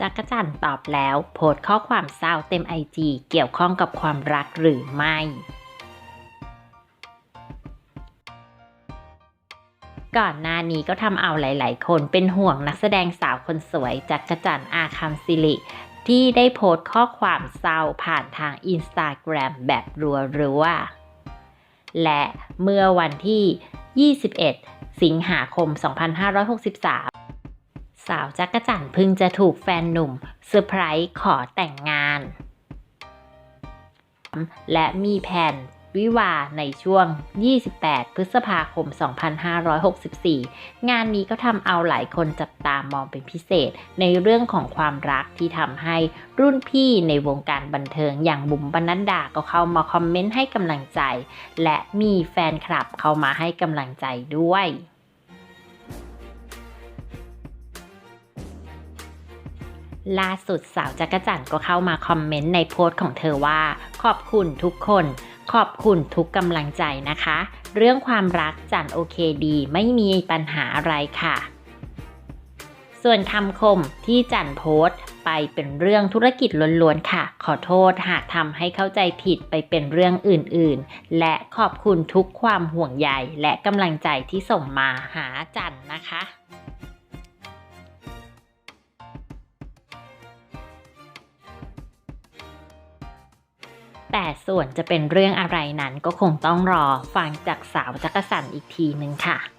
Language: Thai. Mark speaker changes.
Speaker 1: จักรจันทร์ตอบแล้วโพสข้อความเศร้าเต็มไอจีเกี่ยวข้องกับความรักหรือไม่ ก่อนหน้านี้ก็ทำเอาหลาย ๆ คนเป็นห่วงนักแสดงสาวคนสวยจักรจันทร์อาคัมซิลิที่ได้โพสต์ข้อความเศร้าผ่านทางอินสตาแกรมแบบรัวๆ และเมื่อวันที่ 21 สิงหาคม 2563 สาวจักรจันทร์พิ่งจะถูกแฟนหนุ่มเซอร์ไพรส์ขอแต่งงาน และมีแผนวิวาในช่วง 28 พฤษภาคม 2564 งานนี้ก็ทำเอาหลายคนจับตามองเป็นพิเศษในเรื่องของความรักที่ทำให้รุ่นพี่ในวงการบันเทิงอย่างบุ๋มบรรณดาก็เข้ามาคอมเมนต์ให้กำลังใจ และมีแฟนคลับเข้ามาให้กำลังใจด้วย ล่าสุดสาวจักรจันทร์ก็เข้ามาคอมเมนต์ในโพสต์ของเธอว่า ขอบคุณทุกคน ขอบคุณทุกกำลังใจนะคะ เรื่องความรักจันโอเคดีไม่มีปัญหาอะไรค่ะ ส่วนคำคมที่จันโพสต์ไปเป็นเรื่องธุรกิจล้วนๆค่ะ ขอโทษหากทำให้เข้าใจผิดไปเป็นเรื่องอื่นๆ และขอบคุณทุกความห่วงใยและกำลังใจที่ส่งมาหาจันนะคะ แต่ส่วนจะเป็นเรื่องอะไรนั้นก็คงต้องรอฟังจากสาวจักรสันอีกทีนึงค่ะ